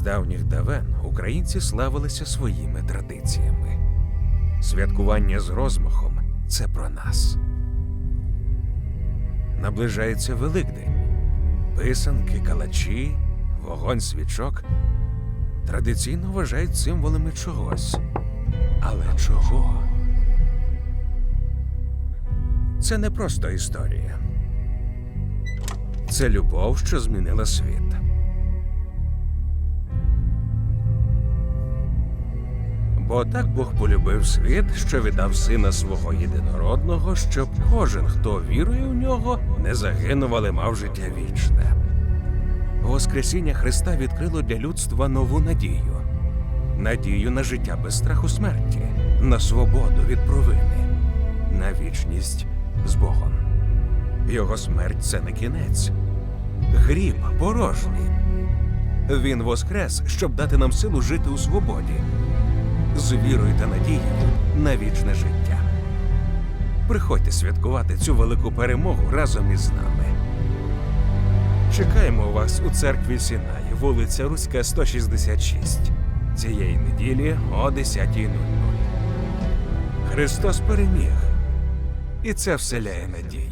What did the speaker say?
З давніх давен українці славилися своїми традиціями. Святкування з розмахом це про нас. Наближається Великдень. Писанки, калачі, вогонь свічок традиційно вважають символами чогось. Але чого? Це не просто історія. Це любов, що змінила світ. Бо так Бог полюбив світ, що віддав сина свого єдинородного, щоб кожен, хто вірує в нього, не загинув, але мав життя вічне. Воскресіння Христа відкрило для людства нову надію надію на життя без страху смерті, на свободу від провини, на вічність з Богом. Його смерть це не кінець, гріб порожній. Він воскрес, щоб дати нам силу жити у свободі, з вірою та надією на вічне життя. Приходьте святкувати цю велику перемогу разом із нами. Чекаємо вас у церкві Сінай, вулиця Руська, 166. Цієї неділі о 10.00. Христос переміг, і це вселяє надію.